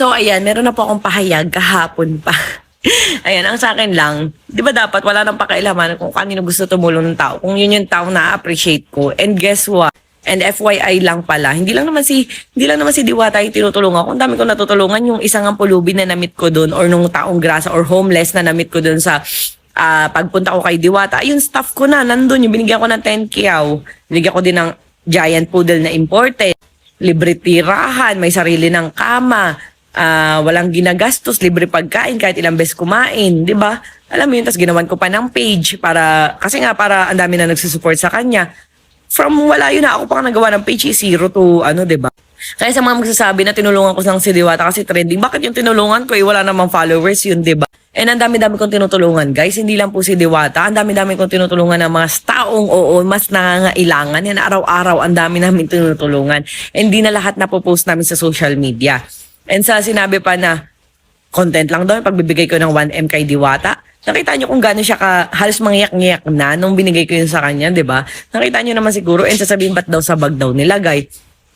So, ayan, meron na po akong pahayag kahapon pa. ayan, ang sa akin lang, di ba dapat wala nang pakailaman kung kanino gusto tumulong ng tao, kung yun yung tao na appreciate ko. And guess what? And FYI lang pala, hindi lang naman si hindi lang naman si Diwata yung tinutulungan ko. Ang dami ko natutulungan yung isang ang pulubi na namit ko doon or nung taong grasa or homeless na namit ko doon sa ah, pagpunta ko kay Diwata. Yung staff ko na nandun, yung binigyan ko ng 10 kiyaw. Binigyan ko din ng giant poodle na imported. Libre tirahan, may sarili ng kama, ah, walang ginagastos, libre pagkain kahit ilang beses kumain, 'di ba? Alam mo yun, tapos ginawan ko pa ng page para kasi nga para ang dami na nagsusupport sa kanya from wala yun na ako pa nagawa ng page is zero to ano, 'di ba? Kaya sa mga magsasabi na tinulungan ko lang si Diwata kasi trending, bakit yung tinulungan ko eh wala namang followers yun, 'di ba? And ang dami-dami kong tinutulungan, guys. Hindi lang po si Diwata. Ang dami-dami kong tinutulungan ng mga taong oo, mas nangangailangan. Yan, araw-araw, ang dami namin tinutulungan. And di na lahat na post namin sa social media. And sa sinabi pa na, content lang daw, pagbibigay ko ng 1M kay Diwata. Nakita niyo kung gaano siya ka, halos mangyak-ngyak na nung binigay ko yun sa kanya, di ba? Nakita niyo naman siguro, and sasabihin ba't daw sa bag daw nilagay?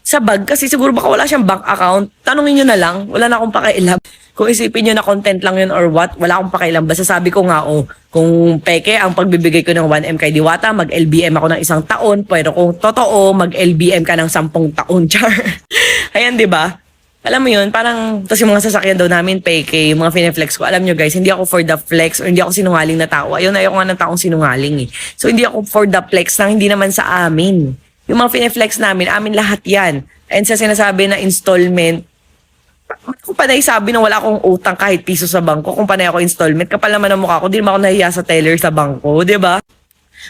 Sa bag, kasi siguro baka wala siyang bank account. Tanungin niyo na lang, wala na akong pakialam. Kung isipin niyo na content lang yun or what, wala akong pakialam. Basta sabi ko nga, oh, kung peke ang pagbibigay ko ng 1M kay Diwata, mag-LBM ako ng isang taon. Pero kung totoo, mag-LBM ka ng sampung taon, char. Ayan, di ba? Alam mo yun, parang, tapos yung mga sasakyan daw namin, peke, yung mga fineflex ko. Alam nyo guys, hindi ako for the flex or hindi ako sinungaling na tao. Ayun, ayoko nga ng taong sinungaling eh. So, hindi ako for the flex na hindi naman sa amin. Yung mga fineflex namin, amin lahat yan. And sa sinasabi na installment, kung panay sabi na wala akong utang kahit piso sa bangko, kung panay ako installment, kapal naman ang mukha ko, di naman ako nahiya sa teller sa bangko, di ba?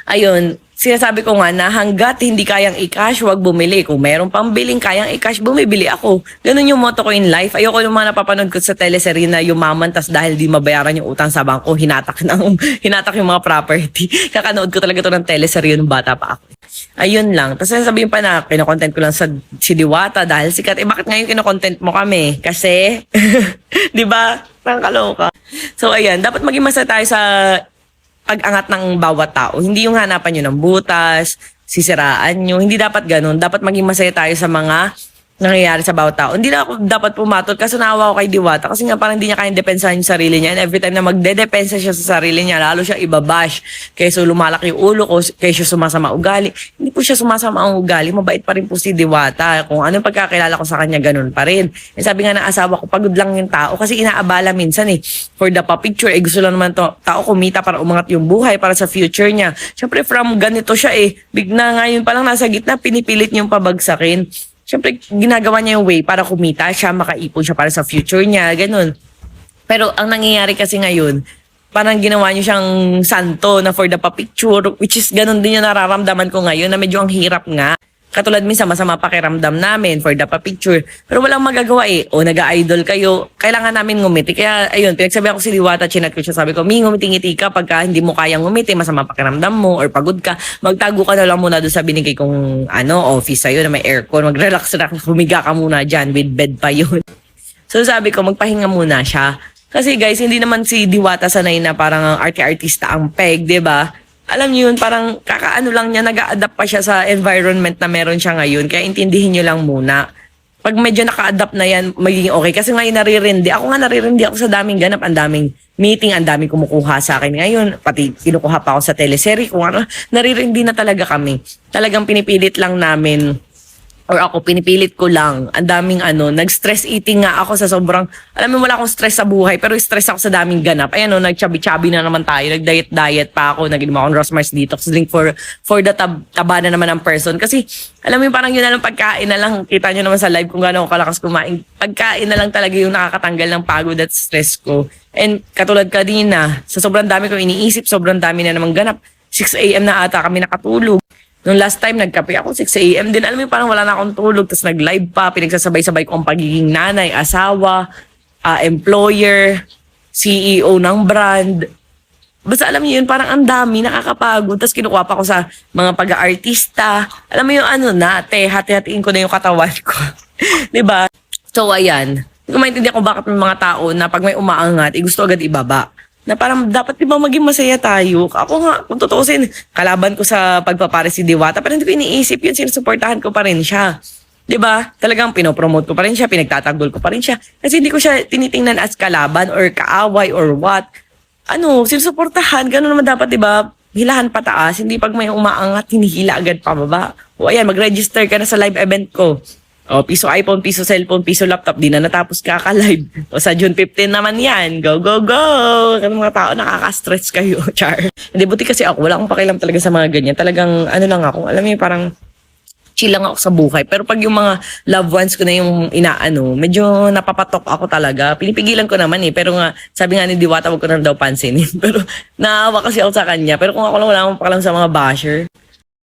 Ayun, sinasabi ko nga na hanggat hindi kayang i-cash, wag bumili. Kung meron pang biling kayang i-cash, bumibili ako. Ganun yung motto ko in life. Ayoko yung mga napapanood ko sa teleserye na yumaman tas dahil di mabayaran yung utang sa bangko, hinatak, ng, hinatak yung mga property. Kakanood ko talaga to ng teleserye nung bata pa ako. Ayun lang. Tapos sasabihin pa na, kinokontent ko lang sa si Diwata dahil sikat. Eh, bakit ngayon kinokontent mo kami? Kasi, di ba? Parang kaloka. So, ayan. Dapat maging masaya tayo sa pag-angat ng bawat tao. Hindi yung hanapan nyo ng butas, sisiraan nyo. Hindi dapat ganun. Dapat maging masaya tayo sa mga nangyayari sa bawat tao. Hindi na ako dapat pumatol kasi naawa ko kay Diwata kasi nga parang hindi niya kayang depensahan yung sarili niya and every time na magdedepensa siya sa sarili niya, lalo siya ibabash kaysa lumalaki yung ulo ko, kaysa sumasama ugali. Hindi po siya sumasama ang ugali, mabait pa rin po si Diwata. Kung anong pagkakilala ko sa kanya, ganun pa rin. Eh, sabi nga ng asawa ko, pagod lang yung tao kasi inaabala minsan eh. For the pa-picture, eh gusto lang naman to, tao kumita para umangat yung buhay, para sa future niya. Siyempre from ganito siya eh, bigna ngayon pa lang nasa gitna, pinipilit niyong pabagsakin. Siyempre, ginagawa niya yung way para kumita siya, makaipon siya para sa future niya, ganun. Pero ang nangyayari kasi ngayon, parang ginawa niyo siyang santo na for the pa-picture, which is ganun din yung nararamdaman ko ngayon na medyo ang hirap nga. Katulad minsan masama pakiramdam namin for the pa-picture. Pero walang magagawa eh. O nag-idol kayo, kailangan namin ngumiti. Kaya ayun, pinagsabi ako si Diwata, chinat ko siya. Sabi ko, Mi, ngumiti-ngiti ka pagka hindi mo kayang ngumiti, masama pakiramdam mo or pagod ka. Magtago ka na lang muna doon sa binigay kong ano, office sa'yo na may aircon. Mag-relax na, humiga ka muna dyan with bed pa yun. So sabi ko, magpahinga muna siya. Kasi guys, hindi naman si Diwata sanay na parang arte-artista ang peg, 'di ba? Alam niyo yun, parang kakaano lang niya, nag adapt pa siya sa environment na meron siya ngayon. Kaya intindihin niyo lang muna. Pag medyo naka-adapt na yan, magiging okay. Kasi ngayon naririndi. Ako nga naririndi ako sa daming ganap. Ang daming meeting, ang daming kumukuha sa akin ngayon. Pati kinukuha pa ako sa teleserye. Kung ano, naririndi na talaga kami. Talagang pinipilit lang namin or ako pinipilit ko lang. Ang daming ano, nag-stress eating nga ako sa sobrang, alam mo wala akong stress sa buhay, pero stress ako sa daming ganap. Ayan o, nag-chubby-chubby na naman tayo, nag-diet-diet pa ako, nag-inom akong Rosmars Detox link for, for the tab taba na naman ng person. Kasi, alam mo parang yun na lang pagkain na lang, kita nyo naman sa live kung gaano ako kalakas kumain. Pagkain na lang talaga yung nakakatanggal ng pagod at stress ko. And katulad kanina, sa sobrang dami ko iniisip, sobrang dami na namang ganap. 6 a.m. na ata kami nakatulog. Nung last time, nagkape ako 6 a.m. din. Alam mo, parang wala na akong tulog. Tapos nag-live pa. Pinagsasabay-sabay ko ang pagiging nanay, asawa, ah, employer, CEO ng brand. Basta alam niyo yun, parang ang dami, nakakapagod. Tapos kinukuha pa ako sa mga pag-aartista. Alam mo yung ano na, te, hati-hatiin ko na yung katawan ko. ba? So, ayan. Hindi ko maintindihan kung bakit may mga tao na pag may umaangat, eh, gusto agad ibaba na parang dapat di ba maging masaya tayo. Ako nga, kung tutuusin, kalaban ko sa pagpapare si Diwata, pero hindi ko iniisip yun, sinusuportahan ko pa rin siya. 'Di ba? Talagang pinopromote ko pa rin siya, pinagtatanggol ko pa rin siya. Kasi hindi ko siya tinitingnan as kalaban or kaaway or what. Ano, sinusuportahan, gano'n naman dapat, 'di ba? Hilahan pataas, hindi pag may umaangat, hinihila agad pababa. O ayan, mag-register ka na sa live event ko. O, piso iPhone, piso cellphone, piso laptop, di na natapos kaka-live. O, sa June 15 naman yan. Go, go, go! Kasi mga tao, nakaka-stress kayo, char. Hindi, buti kasi ako, wala akong pakialam talaga sa mga ganyan. Talagang, ano lang ako, alam mo parang, chill lang ako sa buhay. Pero pag yung mga loved ones ko na yung inaano, medyo napapatok ako talaga. Pinipigilan ko naman eh. Pero nga, sabi nga ni Diwata, wag ko na daw pansinin. Pero naawa kasi ako sa kanya. Pero kung ako lang wala akong pakialam sa mga basher,